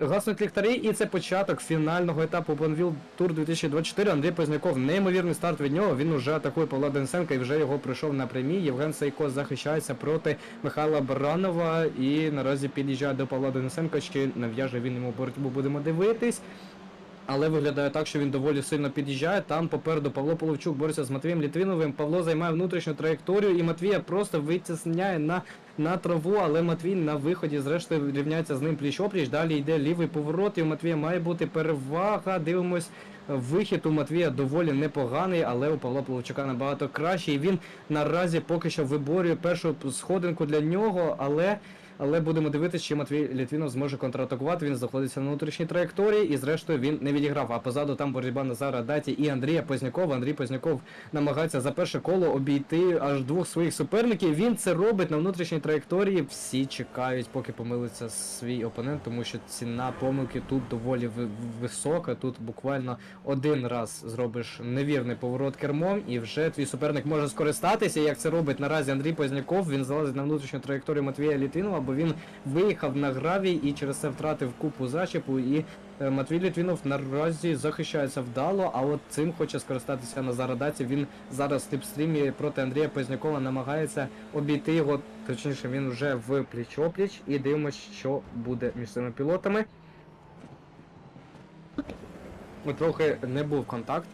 Гаснуть ліхтарі, і це початок фінального етапу Бонвіл Тур 2024. Андрій Позняков, неймовірний старт від нього. Він уже атакує Павла Денисенка і вже його пройшов на прямій. Євген Сайко захищається проти Михайла Баранова і наразі під'їжджає до Павла Денисенка. Чи нав'яже він йому боротьбу будемо дивитись. Але виглядає так, що він доволі сильно під'їжджає. Там попереду Павло Половчук бореться з Матвієм Літвіновим. Павло займає внутрішню траєкторію, і Матвія просто витісняє на, на траву, але Матвій на виході, зрештою, рівняється з ним пліч-опліч. Далі йде лівий поворот, і у Матвія має бути перевага. Дивимось. Вихід у Матвія доволі непоганий, але у Павла Половчука набагато кращий. І він наразі поки що виборює першу сходинку для нього, але але будемо дивитися, чи Матвій Літвінов зможе контратакувати. Він знаходиться на внутрішній траєкторії, і зрештою він не відіграв. А позаду там боротьба Назара Даті і Андрія Познякова. Андрій Позняков намагається за перше коло обійти аж двох своїх суперників. Він це робить на внутрішній траєкторії. Всі чекають, поки помилиться свій опонент, тому що ціна помилки тут доволі висока. Тут буквально один раз зробиш невірний поворот кермом, і вже твій суперник може скористатися. Як це робить наразі Андрій Позняков, він залазить на внутрішню траєкторію Матвія Літвінова, бо він виїхав на гравій і через це втратив купу зачепу. І е, Матвій Літвінов наразі захищається вдало, а от цим хоче скористатися Назар Даці. Він зараз в сліпстрімі проти Андрія Познякова намагається обійти його. Точніше, він вже в пліч-опліч і дивимося, що буде між цими пілотами. Трохи не був контакт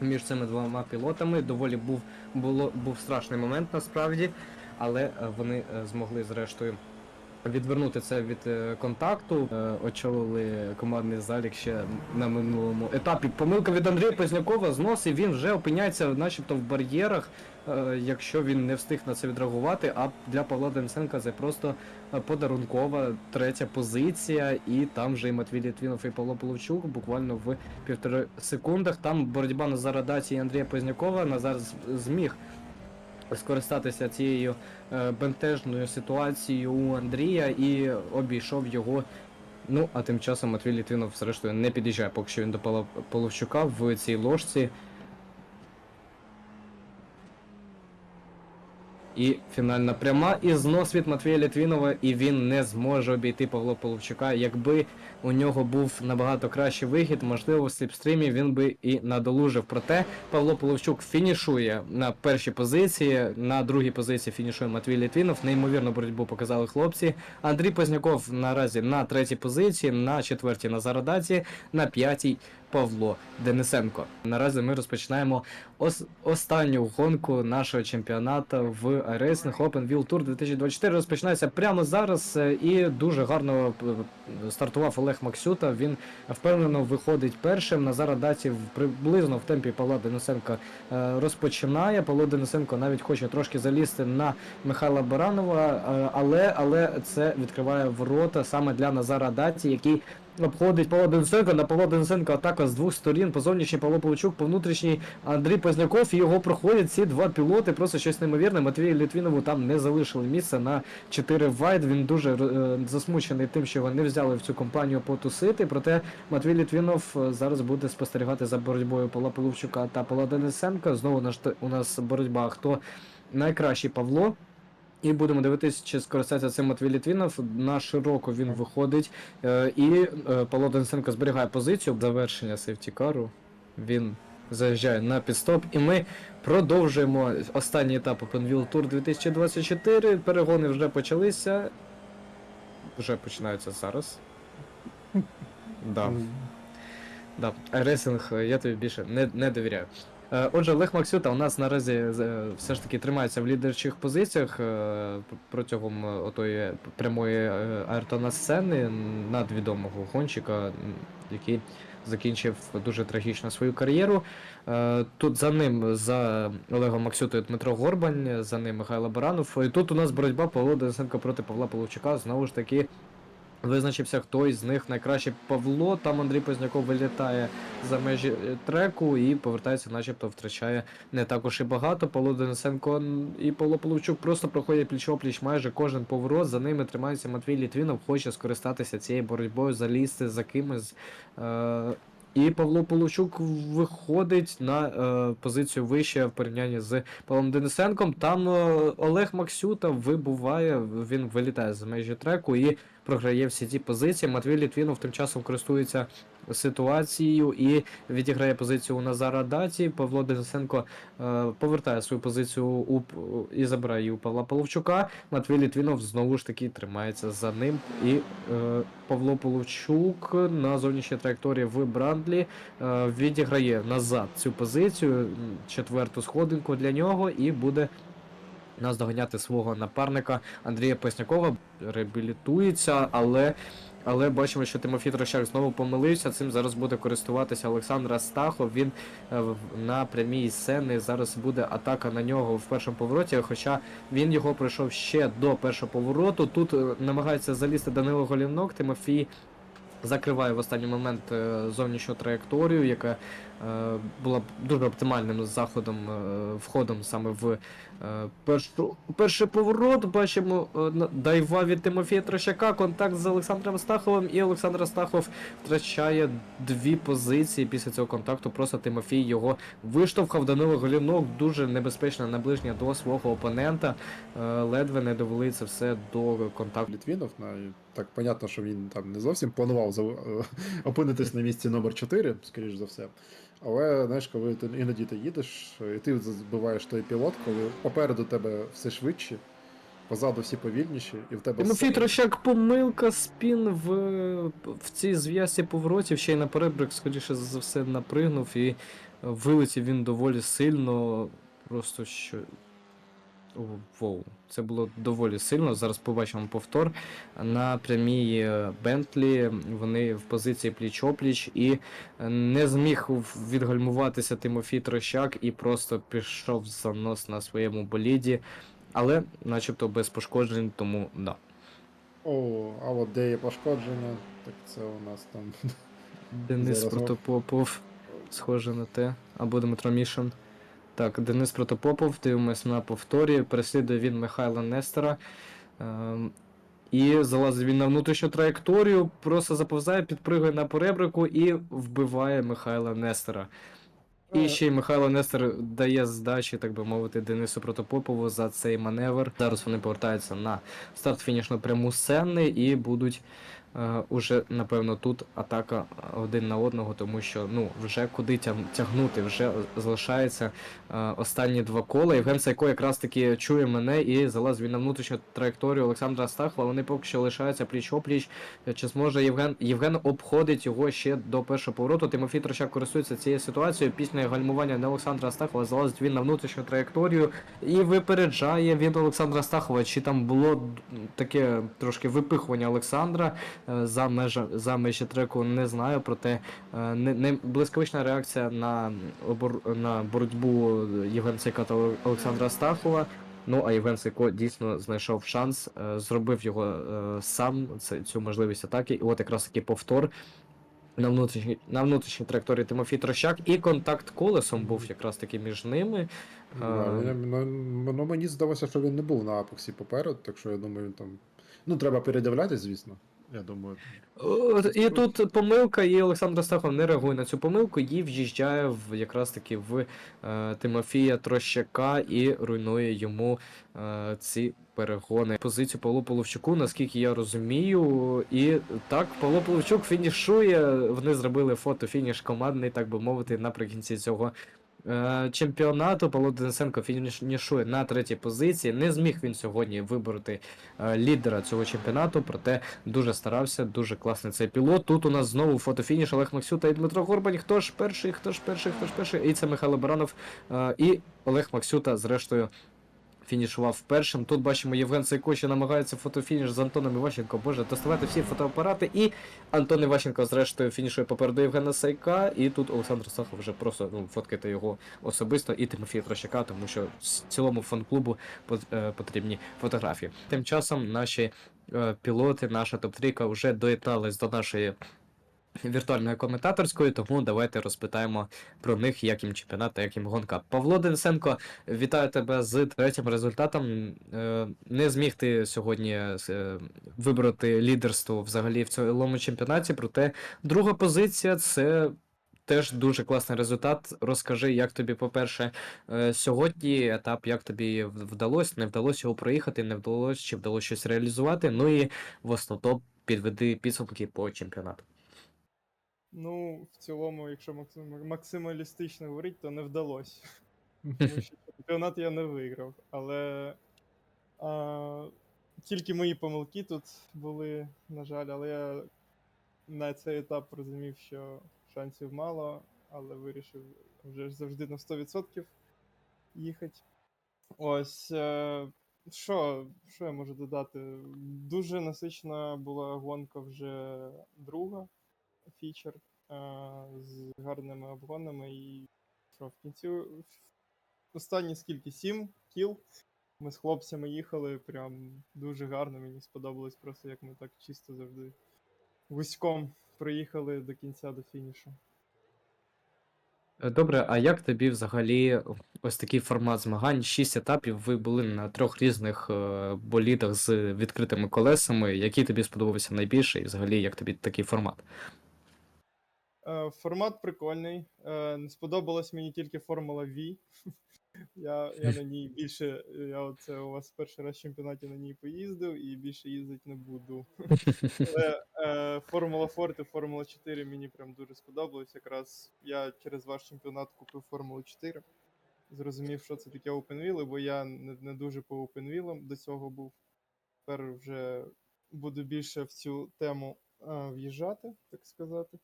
між цими двома пілотами. Доволі був, було, був страшний момент насправді, але е, вони е, змогли зрештою відвернути це від е, контакту. Очолили командний залік ще на минулому етапі. Помилка від Андрія Познякова знос, і він вже опиняється начебто в бар'єрах, якщо він не встиг на це відреагувати. А для Павла Денисенка це просто подарункова третя позиція, і там вже і Матвій Літвінов і Павло Половчук буквально в півтори секундах. Там боротьба Назара Даті і Андрія Познякова. Назар зміг скористатися цією е, бентежною ситуацією у Андрія і обійшов його. Ну, а тим часом Матвій Літвінов, зрештою, не під'їжджає, поки що він до Половчука в цій ложці. І фінальна пряма. І знос від Матвія Літвінова, і він не зможе обійти Павла Половчука. Якби у нього був набагато кращий вихід, можливо, в сліпстрімі він би і надолужив. Проте Павло Половчук фінішує на першій позиції, на другій позиції фінішує Матвій Літвінов. Неймовірну боротьбу показали хлопці. Андрій Позняков наразі на третій позиції, на четвертій Назар Даці, на п'ятій Павло Денисенко. Наразі ми розпочинаємо ос- останню гонку нашого чемпіонату в iRacing Open Wheel Tour 2024. Розпочинається прямо зараз е, і дуже гарно е, стартував Олег Максюта. Він впевнено виходить першим. Назара Даці приблизно в темпі Павла Денисенка е, розпочинає. Павло Денисенко навіть хоче трошки залізти на Михайла Баранова, але, але це відкриває ворота саме для Назара Даці, який обходить Павла Денисенка. На Павла Денисенка атака з двох сторін. По зовнішній Павло Павлучук, по внутрішній Андрій Позняков. Його проходять ці два пілоти. Просто щось неймовірне. Матвію Літвінову там не залишили місця на 4 вайд. Він дуже е, засмучений тим, що його не взяли в цю компанію потусити. Проте Матвій Літвінов е, зараз буде спостерігати за боротьбою Павла Половчука та Павла Денисенка. Знову у нас боротьба. Хто найкращий Павло? І будемо дивитись, чи скористається цим Матвій Літвінов. На широко він виходить. Е, і е, Павло Денисенко зберігає позицію. Завершення сейфтікару. Він заїжджає на підстоп. І ми продовжуємо останній етап Open Tour 2024. Перегони вже почалися. Вже починаються зараз. Да. Да. Рейсинг я тобі більше не, не довіряю. Е, Отже, Олег Максюта у нас наразі е, все ж таки тримається в лідерчих позиціях е, протягом отої прямої е, Айртона сцени надвідомого гонщика, який закінчив дуже трагічно свою кар'єру. Тут за ним, за Олегом Максютою Дмитро Горбань, за ним Михайло Баранов. І тут у нас боротьба Павло Денисенко проти Павла Половчука. Знову ж таки, Визначився, хто із них найкраще Павло. Там Андрій Позняков вилітає за межі е, треку і повертається, начебто втрачає не також і багато. Павло Денисенко і Павло Половчук просто проходять пліч-опліч майже кожен поворот. За ними тримається Матвій Літвінов, хоче скористатися цією боротьбою, залізти за кимось. Е- І Павло Полущук виходить на е, позицію вище в порівнянні з Павлом Денисенком. Там е, Олег Максюта вибуває, він вилітає за межі треку і програє всі ці позиції. Матвій Літвінов тим часом користується ситуацією і відіграє позицію у Назара Даті. Павло Денисенко е, повертає свою позицію у і забирає у Павла Половчука. Матвій Літвінов знову ж таки тримається за ним. І е, Павло Половчук на зовнішній траєкторії в Брандлі е, відіграє назад цю позицію, четверту сходинку для нього, і буде наздоганяти свого напарника Андрія Поснякова. Реабілітується, але. Але бачимо, що Тимофій Трощак знову помилився. Цим зараз буде користуватися Олександр Астахов. Він е, на прямій сцені. Зараз буде атака на нього в першому повороті. Хоча він його пройшов ще до першого повороту. Тут е, намагається залізти Данило Голівнок. Тимофій закриває в останній момент е, зовнішню траєкторію, яка була дуже оптимальним заходом, входом саме в першу, перший поворот. Бачимо е, дайва від Тимофія Трощака, контакт з Олександром Стаховим, і Олександр Астахов втрачає дві позиції після цього контакту. Просто Тимофій його виштовхав. Данило Голівнок дуже небезпечно наближення до свого опонента. Е, Ледве не довели це все до контакту. Літвінов, на, так понятно, що він там не зовсім планував е, опинитись на місці номер 4, скоріш за все. Але знаєш, коли ти іноді ти їдеш, і ти збиваєш той пілот, коли попереду тебе все швидше, позаду всі повільніші, і в тебе Тимофій все- Трощак помилка спін в, в цій зв'язці поворотів, ще й на перебрик, скоріше за все, напригнув і вилетів він доволі сильно. Просто що. Воу, це було доволі сильно. Зараз побачимо повтор. На прямій е, Бентлі вони в позиції пліч-опліч і е, не зміг відгальмуватися Тимофій Трощак і просто пішов в занос на своєму боліді. Але начебто без пошкоджень, тому да. О, а от де є пошкодження, так це у нас там. Денис Протопопов, схоже на те, або Дмитро Мішин. Так, Денис Протопопов, дивимось на повторі. Переслідує він Михайла Нестора. Ем, і залазить він на внутрішню траєкторію, просто заповзає, підпригує на поребрику і вбиває Михайла Нестора. І Е. ще й Михайло Нестор дає здачі, так би мовити, Денису Протопопову за цей маневр. Зараз вони повертаються на старт фінішну пряму сцени і будуть уже, напевно, тут атака один на одного, тому що ну вже куди тягнути, вже залишається е, останні два кола. Євген Сайко якраз таки чує мене і залазить він на внутрішню траєкторію Олександра Стахова. Вони поки що лишаються пліч-опліч. Чи зможе Євген Євген обходить його ще до першого повороту? Тимофій Трощак користується цією ситуацією. Після гальмування на Олександра Астахова залазить він на внутрішню траєкторію і випереджає від Олександра Астахова. Чи там було таке трошки випихування Олександра е, за межа за межі треку? Не знаю. Проте е, не, не блискавична реакція на обор на боротьбу Євген Сайка та Олександра Астахова. Ну, а Євген Сайко дійсно знайшов шанс, е, зробив його е, сам, цю можливість атаки. І от якраз таки повтор на внутрішній, на внутрішній траєкторії Тимофій Трощак, і контакт колесом був якраз таки між ними. Е, мені, ну, ну, мені здалося, що він не був на апексі попереду, так що я думаю, він там. Ну, треба передивлятись, звісно. Я думаю. І тут помилка, і Олександр Астахов не реагує на цю помилку і в'їжджає в якраз таки в е, Тимофія Трощака і руйнує йому е, ці перегони. Позицію Павлу Половчуку, наскільки я розумію. І так, Павло Половчук фінішує. Вони зробили фото-фініш командний, так би мовити, наприкінці цього. Е, Чемпіонату Павло Денисенко фінішує на третій позиції. Не зміг він сьогодні вибороти е, лідера цього чемпіонату, проте дуже старався, дуже класний цей пілот. Тут у нас знову фотофініш Олег Максюта і Дмитро Горбань. Хто ж перший, хто ж перший, хто ж перший? І це Михайло Баранов е, і Олег Максюта, зрештою. Фінішував першим. Тут бачимо Євген Сайко, що намагається фотофініш з Антоном Іващенко. Боже, доставати всі фотоапарати. І Антон Іващенко, зрештою, фінішує попереду Євгена Сайка. І тут Олександр Сахов вже просто ну, фоткайте його особисто і Тимофія Трощака, тому що цілому фан-клубу е, потрібні фотографії. Тим часом наші е, пілоти, наша топ-трійка вже доєднались до нашої віртуальної коментаторської, тому давайте розпитаємо про них, як їм чемпіонат як їм гонка. Павло Денисенко, вітаю тебе з третім результатом. Е, Не зміг ти сьогодні е, вибрати лідерство взагалі в цілому чемпіонаті, проте друга позиція це теж дуже класний результат. Розкажи, як тобі, по-перше, е, сьогодні етап, як тобі вдалося, не вдалося його проїхати, не вдалося, чи вдалося щось реалізувати. Ну і в основному підведи підсумки по чемпіонату. Ну, в цілому, якщо максималістично говорити, то не вдалося. Тому що чемпіонат я не виграв. Але а, тільки мої помилки тут були, на жаль, але я на цей етап розумів, що шансів мало, але вирішив вже завжди на 100% їхати. Ось. е, Що, що я можу додати? Дуже насичена була гонка вже друга фічер е, з гарними обгонами і що в кінці останні скільки? Сім кіл. Ми з хлопцями їхали прям дуже гарно. Мені сподобалось просто, як ми так чисто завжди вузьком приїхали до кінця до фінішу. Е, Добре, а як тобі взагалі ось такий формат змагань? Шість етапів, ви були на трьох різних е, болідах з відкритими колесами. Який тобі сподобався найбільше, і взагалі як тобі такий формат? Е, Формат прикольний. Е, Не сподобалась мені тільки Формула V. Я, я на ній більше. Я оце у вас перший раз в чемпіонаті на ній поїздив і більше їздити не буду. Але е, Формула Форд і Формула 4 мені прям дуже сподобалось. Якраз я через ваш чемпіонат купив Формулу 4. Зрозумів, що це таке OpenWheel, бо я не, не дуже по OpenWheel до цього був. Тепер вже буду більше в цю тему е, в'їжджати, так сказати.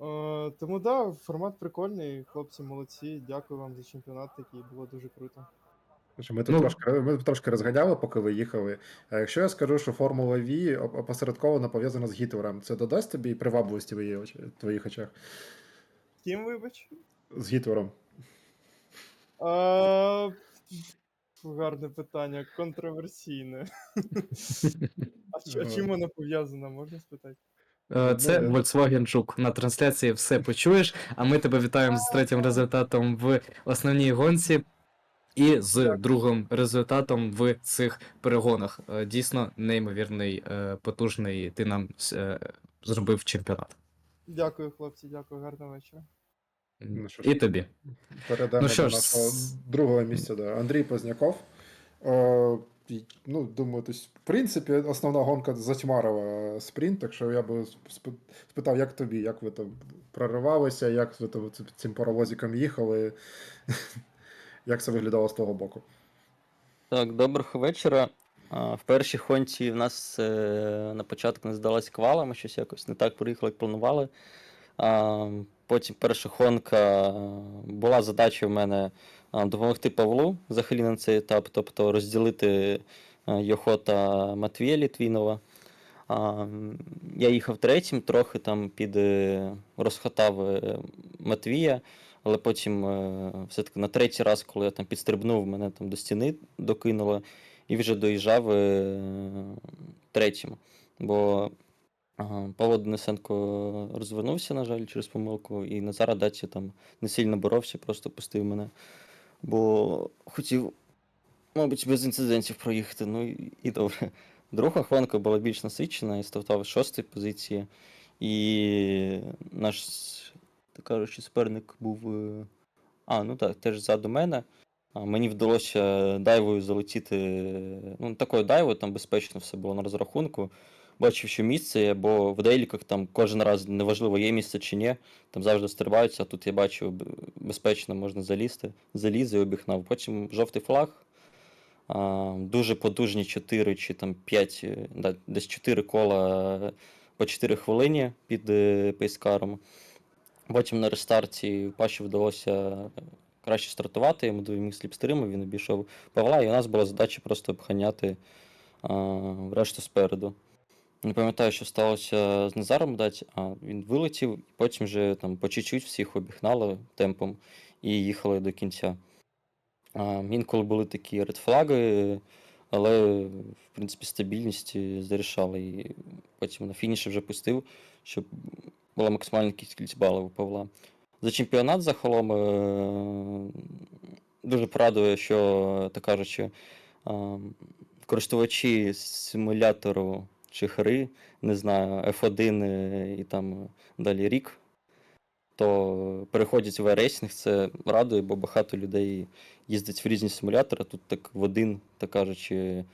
Е, тому да, формат прикольний, хлопці молодці. Дякую вам за чемпіонат, такий було дуже круто. Ми тут Ну- трошки, ми трошки розганяли, поки ви їхали. А якщо я скажу, що Формула V оп- опосередковано пов'язана з гітлером, це додасть тобі привабливості в її очі- в твоїх очах? З Ким, вибач? З гітлером. А, гарне питання, контроверсійне. А а чим воно пов'язано, можна спитати? Е, Це. Volkswagen Жук. На трансляції все почуєш, а ми тебе вітаємо з третім результатом в основній гонці і з другим результатом в цих перегонах. Е, Дійсно, неймовірний, е, потужний ти нам зробив чемпіонат. Дякую, хлопці, дякую, гарного вечора. Ну, що ж. І тобі. Перейдемо Ну що до ж, нашого другого місця. Да. Андрій Позняков. Ну, думаю, тобто, в принципі, основна гонка затьмарила спринт, так що я би спитав, як тобі, як ви там проривалися, як ви там цим паровозиком їхали, як це виглядало з того боку. Так, доброго вечора. В першій хонці в нас е, на початку не здалась квала, ми щось якось не так приїхали, як планували. Потім перша хонка е, була задача в мене допомогти Павлу взагалі на цей етап, тобто розділити е, його та Матвія Літвінова. Я їхав третім, трохи там під е, розхотав е, Матвія, але потім все-таки на третій раз, коли я там підстрибнув, мене там до стіни докинуло і вже доїжджав третім. Бо Павло Денисенко розвернувся, на жаль, через помилку, і Назар Даці там не сильно боровся, просто пустив мене. Бо хотів, мабуть, без інцидентів проїхати. Ну і, і добре. Друга хванка була більш насичена, я стартував з шостої позиції. І наш, так кажучи, суперник був. е, А, ну так, теж ззаду мене. А, Мені вдалося дайвою залетіти. Ну, такою дайвою, там безпечно все було на розрахунку. Бачив, що місце є, бо в дейліках там кожен раз неважливо, є місце чи ні, там завжди стрибаються, а тут я бачив, безпечно можна залізти. Заліз і обігнав. Потім жовтий флаг. А, дуже потужні 4 чи там 5, е, да, десь 4 кола е, по 4 хвилині під е, пейскаром. Потім на рестарті Паші вдалося краще стартувати, йому допоміг сліпстрим, він обійшов Павла, і у нас була задача просто обганяти а, решту спереду. Не пам'ятаю, що сталося з Назаром дать, а він вилетів, потім вже там по чуть-чуть всіх обігнали темпом і їхали до кінця. А, інколи були такі редфлаги, але в принципі стабільність зарішала. І потім на фініші вже пустив, щоб була максимальна кількість балів у Павла. За чемпіонат загалом е, дуже порадує, що, так кажучи, е, користувачі симулятору чи гри, не знаю, F1 е, і там далі рік. то переходять в рейсинг, це радує, бо багато людей їздить в різні симулятори. Тут так в один, так кажучи,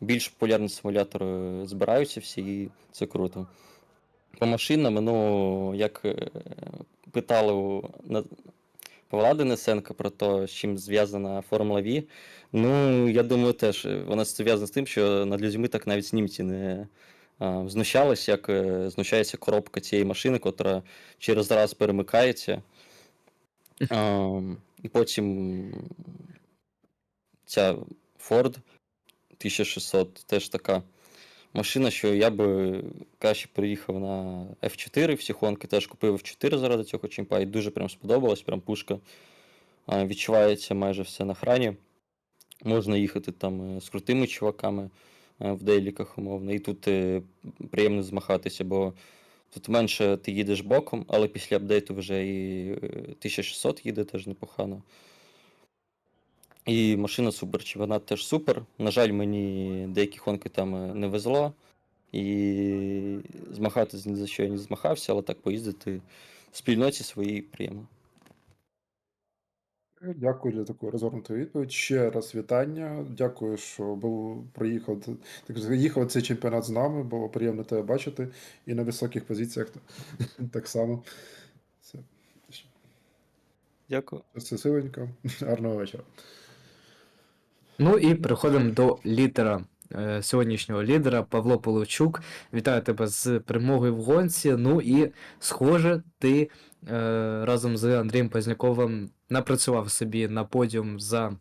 більш популярні симулятори збираються всі, і це круто. По машинам, ну, як е, питали Павла Денисенка про те, з чим зв'язана Формула Ві, ну, я думаю, теж е, вона зв'язана з тим, що над людьми так навіть німці не а, знущались, як е, знущається коробка цієї машини, котра через раз перемикається. А, і потім ця Ford 1600 теж така машина, що я би краще приїхав на F4, всі гонки теж купив F4 заради цього чимпа, і дуже прям сподобалось, прям пушка. Відчувається майже все на храні. Можна їхати там е, з крутими чуваками е, в дейліках, умовно, і тут е, приємно змахатися, бо тут менше ти їдеш боком, але після апдейту вже і е, 1600 їде теж непогано. І машина супер, чи вона теж супер. На жаль, мені деякі гонки там е, не везло. І змахатись ні за що я не змахався, але так поїздити в спільноті своїй приємно. Дякую за таку розгорнуту відповідь. Ще раз вітання. Дякую, що був приїхав. Так їхав цей чемпіонат з нами, було приємно тебе бачити. І на високих позиціях так само. Все. Дякую. Щасливенько. Гарного вечора. Ну і переходимо до лідера. е, Сьогоднішнього лідера Павло Половчук. Вітаю тебе з перемогою в гонці. Ну і, схоже, ти е, разом з Андрієм Пазняковим напрацював собі на подіум за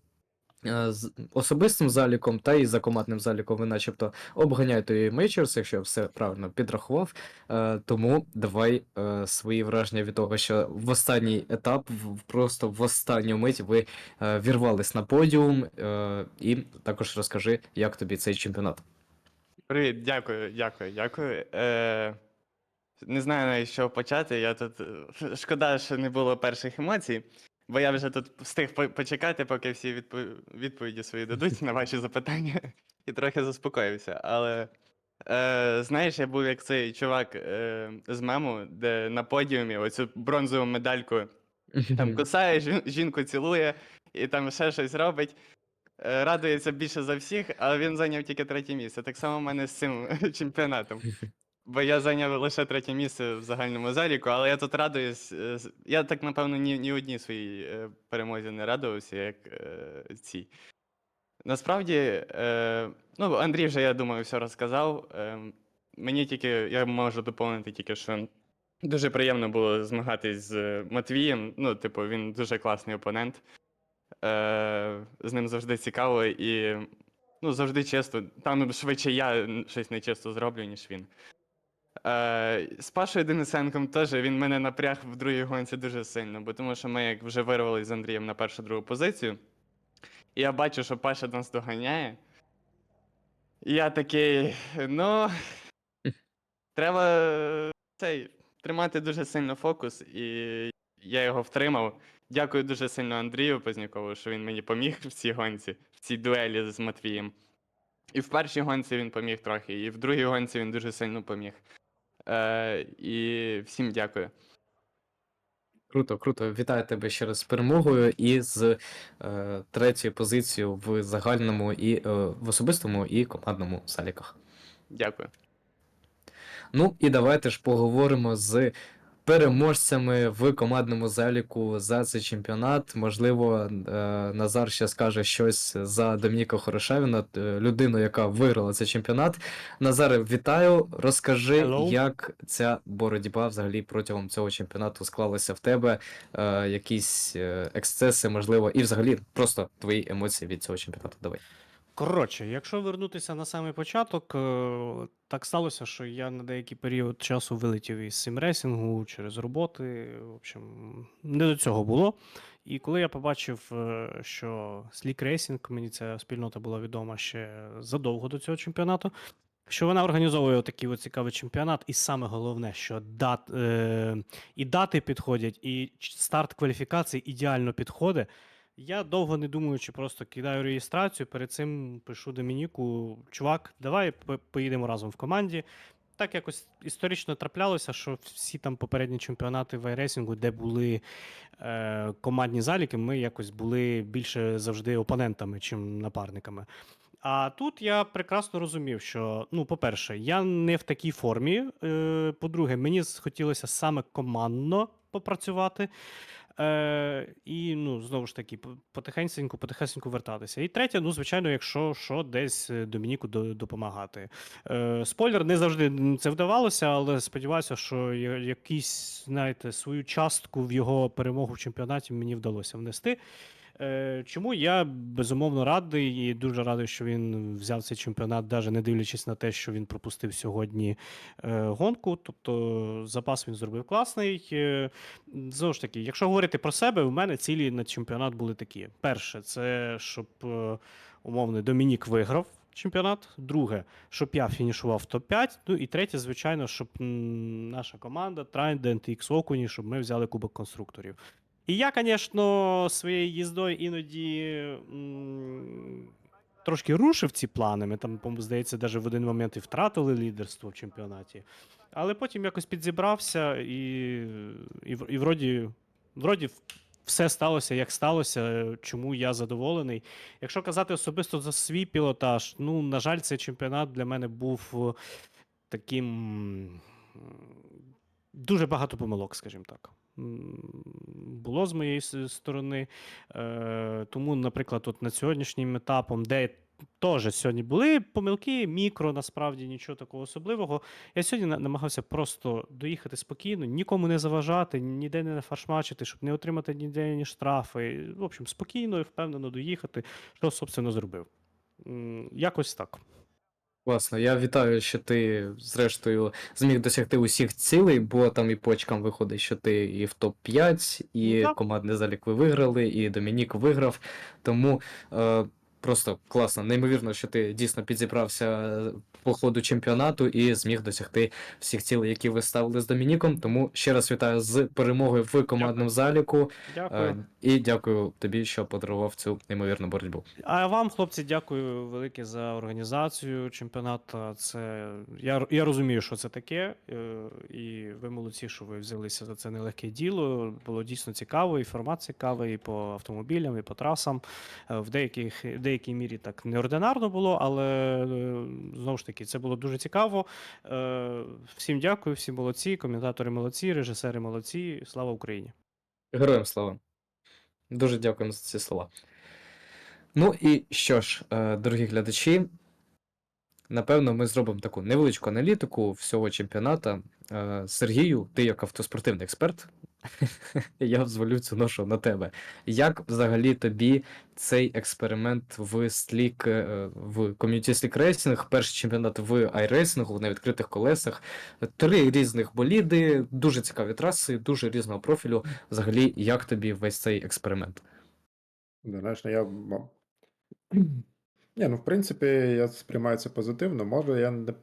з особистим заліком та і за командним заліком. Ви начебто обганяєте і Мейчерс, якщо я все правильно підрахував. Е, тому давай е, свої враження від того, що в останній етап, просто в останню мить ви е, вірвались на подіум, е, і також розкажи, як тобі цей чемпіонат. Привіт, дякую, дякую, дякую. Е, не знаю з чого почати. Я тут. е, Шкода, що не було перших емоцій, бо я вже тут встиг по- почекати, поки всі відпо- відповіді свої дадуть на ваші запитання, і трохи заспокоївся. Але е, знаєш, я був як цей чувак е, з мему, де на подіумі оцю бронзову медальку там кусає, жін- жінку цілує і там ще щось робить. Е, Радується більше за всіх, але він зайняв тільки третє місце. Так само в мене з цим чемпіонатом. Бо я зайняв лише третє місце в загальному заліку, але я тут радуюсь. е, Я так, напевно, ні, ні одній своїй е, перемозі не радувався, як е, цій. Насправді, е, ну, Андрій вже, я думаю, все розказав. Е, мені тільки, я можу доповнити тільки, що дуже приємно було змагатись з Матвієм. Ну, типу, він дуже класний опонент. Е, з ним завжди цікаво і ну, завжди чесно. Там швидше я щось нечисто зроблю, ніж він. Е, з Пашою Денисенком теж він мене напряг в другій гонці дуже сильно, бо тому що ми як вже вирвались з Андрієм на першу другу позицію. І я бачу, що Паша нас доганяє. І я такий, ну. Треба е, цей, тримати дуже сильно фокус, і я його втримав. Дякую дуже сильно Андрію Познякову, що він мені поміг в цій гонці, в цій дуелі з Матвієм. І в першій гонці він поміг трохи, і в другій гонці він дуже сильно поміг. Е, і всім дякую. Круто, круто. Вітаю тебе ще раз з перемогою і з е, третьою позицією в загальному і е, в особистому і командному заліках. Дякую. Ну і давайте ж поговоримо з переможцями в командному заліку за цей чемпіонат. Можливо, е, Назар ще скаже щось за Домініка Хорошавіна, е, людину, яка виграла цей чемпіонат. Назаре, вітаю. Розкажи, Hello. як ця боротьба взагалі протягом цього чемпіонату склалася в тебе, е, якісь ексцеси, можливо, і взагалі просто твої емоції від цього чемпіонату. Давай. Коротше, якщо вернутися на самий початок, е, так сталося, що я на деякий період часу вилетів із симрейсингу через роботи. В общем, не до цього було. І коли я побачив, е, що Sleek Racing, мені ця спільнота була відома ще задовго до цього чемпіонату, що вона організовує такий цікавий чемпіонат, і саме головне, що дат, е, і дати підходять, і старт кваліфікації ідеально підходить. Я довго не думаючи, просто кидаю реєстрацію. Перед цим пишу Домініку: чувак, давай поїдемо разом в команді. так якось історично траплялося, що всі там попередні чемпіонати в айресінгу, де були е, командні заліки, ми якось були більше завжди опонентами, чим напарниками. А тут я прекрасно розумів, що, ну, по-перше, я не в такій формі. Е, по-друге, мені хотілося саме командно попрацювати. Е, і, ну, знову ж таки, потихеньку, потихеньку, вертатися. І третє, ну, звичайно, якщо що, десь е, Домініку до- допомагати. Е, спойлер, не завжди це вдавалося, але сподіваюся, що якісь, знаєте, свою частку в його перемогу в чемпіонаті мені вдалося внести. Е, Чому я безумовно радий і дуже радий, що він взяв цей чемпіонат, навіть не дивлячись на те, що він пропустив сьогодні е, гонку. Тобто запас він зробив класний. Е, Знову ж таки, якщо говорити про себе, у мене цілі на чемпіонат були такі: перше, це щоб умовно Домінік виграв. Чемпіонат, друге, щоб я фінішував топ-5. Ну і третє, звичайно, щоб наша команда Trident і X-Окуні, щоб ми взяли кубок конструкторів. І я, звісно, своєю їздою іноді трошки рушив ці плани. Ми там, здається, навіть в один момент і втратили лідерство в чемпіонаті. Але потім якось підзібрався, і, і, і вроді, вроді все сталося, як сталося, чому я задоволений. Якщо казати особисто за свій пілотаж, ну, на жаль, цей чемпіонат для мене був е, таким. Дуже багато помилок, скажімо так. Було з моєї сторони. Е, тому, наприклад, от над сьогоднішнім етапом, де теж сьогодні були помилки, мікро, насправді нічого такого особливого. Я сьогодні намагався просто доїхати спокійно, нікому не заважати, ніде не нафаршмачити, щоб не отримати ніде ні штрафи. В общем, спокійно і впевнено доїхати, що, собственно, зробив. Якось так. Класно, я вітаю, що ти, зрештою, зміг досягти усіх цілей, бо там і почкам виходить, що ти і в топ-5, і Ну, командний залік ви виграли, і Домінік виграв. Тому е, просто класно, неймовірно, що ти дійсно підзібрався е, по ходу чемпіонату і зміг досягти всіх цілей, які ви ставили з Домініком. Тому ще раз вітаю з перемогою в командному заліку. Дякую. Е, і дякую тобі, що подарував цю неймовірну боротьбу. А вам, хлопці, дякую велике за організацію чемпіонату. Це я, я розумію, що це таке, е, і ви молодці, що ви взялися за це нелегке діло. Було дійсно цікаво, і формат цікавий, і по автомобілям, і по трасам. В деяких деякій мірі так неординарно було, але е, знову ж таки це було дуже цікаво. Е, Всім дякую, всі молодці, коментатори молодці, режисери молодці. Слава Україні! Героям слава. Дуже дякуємо за ці слова. Ну і що ж, е, дорогі глядачі, напевно, ми зробимо таку невеличку аналітику всього чемпіоната. Сергію, ти як автоспортивний експерт, я взвалю цю ношу на тебе. Як взагалі тобі цей експеримент в слік, е, в ком'юніті слік рейсинг, перший чемпіонат в айрейсингу на відкритих колесах, три різних боліди, дуже цікаві траси, дуже різного профілю. Взагалі, як тобі весь цей експеримент? Знаєш, я. Ні, ну, в принципі, я сприймаю це позитивно. Може, я не.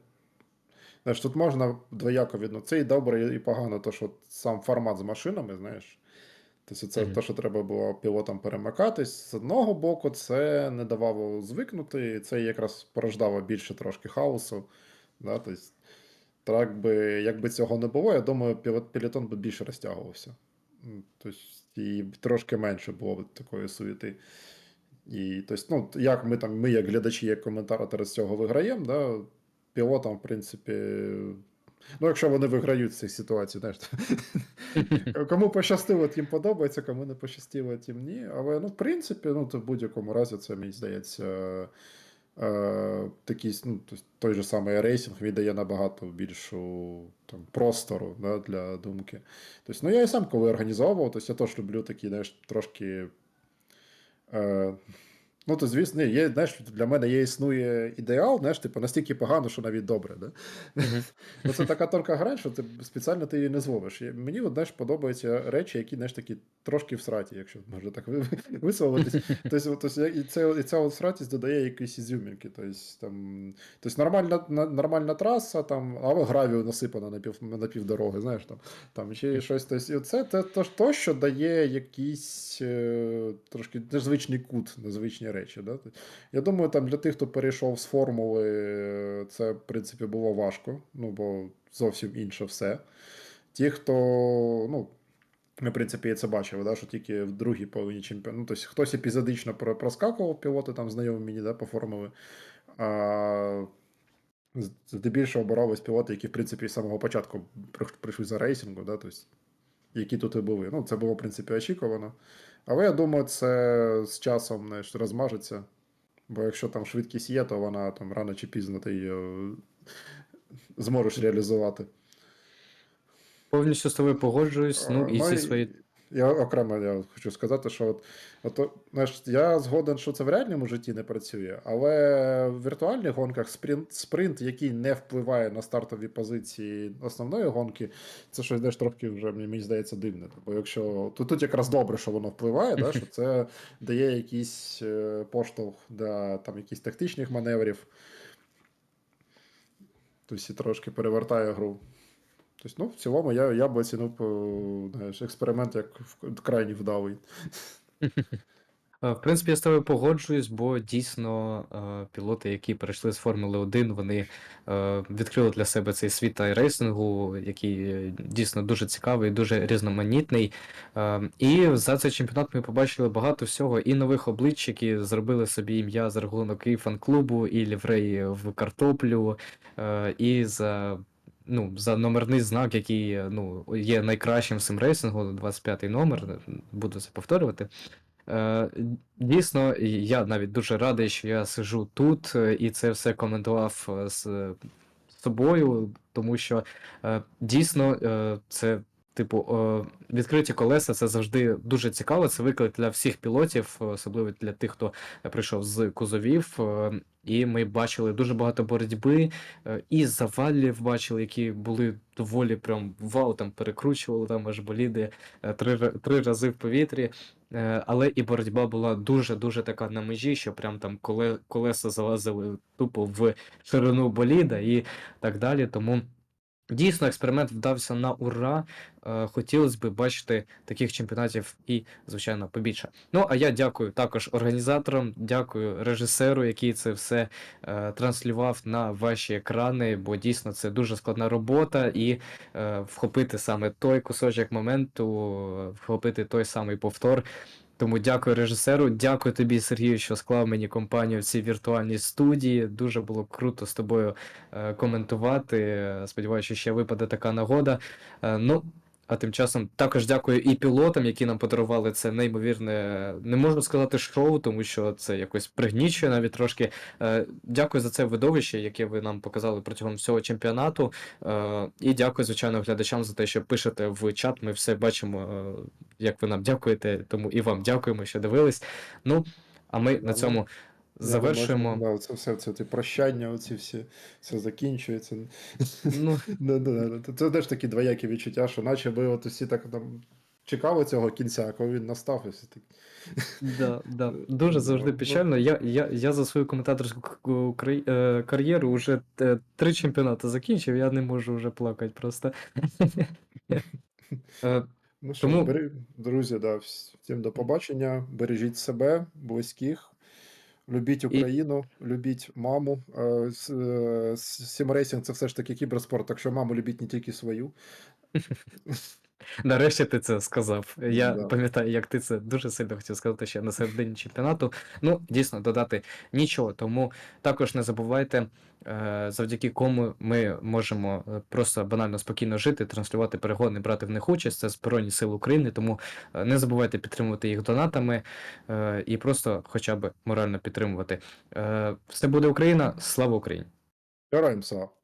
Знаєш, тут можна двояко відно. Це і добре, і погано, то що сам формат з машинами, знаєш. Тобто це Мгм. те, що треба було пілотам перемикатись. З одного боку, це не давало звикнути, і це якраз порождало більше трошки хаосу. Да? Тобто, так би, якби цього не було, я думаю, пілот, пілотон би більше розтягувався. Тобто, і трошки менше було б такої суєти. І тобто, ну, як ми там, ми, як глядачі, як коментатори з цього виграємо, да, пілотам, в принципі. Ну, якщо вони виграють в цій ситуації, знаєш, кому пощастило, тим подобається, кому не пощастило, тим ні. Але, ну, в принципі, ну, то в будь-якому разі, це, мені здається, е, такий, ну, той же самий рейсинг він дає набагато більшу там, простору да, для думки. Тобто, ну, я і сам коли організовував, тобто, я теж люблю такі, знаєш, трошки. Е, Ну, то звісно, є, знаєш, для мене є існує ідеал, знаєш, типу, настільки погано, що навіть добре. Да? ну, це така тонка грань, що ти спеціально ти її не зловиш. Мені, от, знаєш, подобаються речі, які, знаєш, такі трошки всраті, якщо можна так висловитись. Тобто, і, це, і ця от всратість додає якісь ізюмінки. Тобто, там, тобто нормальна, нормальна траса, там, але гравію насипано на пів, на півдороги, знаєш, там, там ще щось. Тобто, і це те, то, то, що дає якийсь е, трошки незвичний кут, незвичні речі. Да? Я думаю, там для тих, хто перейшов з формули, е, це, в принципі, було важко, ну, бо зовсім інше все. Ті, хто, ну, ми, в принципі, і це бачили, да, що тільки в другій половині чемпіону. Ну, тобто хтось епізодично проскакував пілоти, там знайомі мені да, по формулі. А здебільшого боролись пілоти, які, в принципі, з самого початку при- прийшли за рейсингу, да, тобто, які тут і були. Ну, це було, в принципі, очікувано. Але я думаю, це з часом знаєш, розмажеться. Бо якщо там швидкість є, то вона там рано чи пізно ти її е, зможеш реалізувати. Повністю з тобою погоджуюсь. Ну і зі свої. Я окремо я хочу сказати, що от, от, знаєш, я згоден, що це в реальному житті не працює, але в віртуальних гонках спринт, спринт, який не впливає на стартові позиції основної гонки, це щось десь трохи вже мені, здається дивне. Бо якщо то тут якраз добре, що воно впливає, да, що це дає якийсь е, поштовх для там якихось тактичних маневрів. Тобто трошки перевертає гру. Тобто, ну, в цілому я, я би оцінив е, знаєш, експеримент як крайні вдалий. Е, В принципі, я з тобою погоджуюсь, бо дійсно е, пілоти, які перейшли з Формули 1, вони відкрили для себе цей світ рейсингу, який дійсно дуже цікавий, дуже різноманітний. І за цей чемпіонат ми побачили багато всього і нових облич, які зробили собі ім'я за рахунок і фан-клубу, і лівреї в картоплю, і за. Ну, за номерний знак, який е, ну, є найкращим в симрейсингу, 25-й номер, буду це повторювати. Е, Дійсно, я навіть дуже радий, що я сижу тут е, і це все коментував е, з е, собою, тому що е, дійсно е, це, типу, е, відкриті колеса це завжди дуже цікаво. Це виклик для всіх пілотів, особливо для тих, хто прийшов з кузовів. е, І ми бачили дуже багато боротьби, е, і завалів бачили, які були доволі прям вау, там перекручували там аж боліди е, три, три рази в повітрі. Е, Але і боротьба була дуже-дуже така на межі, що прям там коле, колеса залазили тупо в ширину боліда і так далі. Тому дійсно експеримент вдався на ура. Е, Хотілося б бачити таких чемпіонатів і, звичайно, побільше. Ну, а я дякую також організаторам, дякую режисеру, який це все е, транслював на ваші екрани, бо дійсно це дуже складна робота, і е, вхопити саме той кусочок моменту, вхопити той самий повтор. Тому дякую режисеру, дякую тобі, Сергію, що склав мені компанію в цій віртуальній студії. Дуже було круто з тобою е, коментувати. Сподіваюся, що ще випаде така нагода. Е, ну, а тим часом також дякую і пілотам, які нам подарували це неймовірне, не можу сказати шоу, тому що це якось пригнічує навіть трошки. Е, Дякую за це видовище, яке ви нам показали протягом всього чемпіонату. Е, І дякую, звичайно, глядачам за те, що пишете в чат. Ми все бачимо, е, як ви нам дякуєте. Тому і вам дякуємо, що дивились. Ну, а ми на цьому завершуємо. Да, це все це прощання, оці всі, все закінчується. Ну. Це теж такі двоякі відчуття, що наче би от усі так там чекали цього кінця, а коли він настав, і все так. Да, да. Дуже завжди Ну, печально. Я, я, я за свою коментаторську е, кар'єру вже е, три чемпіонати закінчив, я не можу вже плакати просто. Е, Ну що, Тому- друзі, да, всім до побачення. Бережіть себе, близьких. Любіть Україну, любіть маму. Е, е, Сімрейсінг це все ж таки кіберспорт, так що маму любіть не тільки свою. Нарешті ти це сказав. Я Да. пам'ятаю, як ти це дуже сильно хотів сказати ще на середині чемпіонату. Ну, дійсно, додати нічого. Тому також не забувайте, е, завдяки кому ми можемо е, просто банально спокійно жити, транслювати перегони, брати в них участь. Це Збройні Сили України. Тому е, не забувайте підтримувати їх донатами і просто хоча б морально підтримувати. Все буде Україна, слава Україні! Героям слава!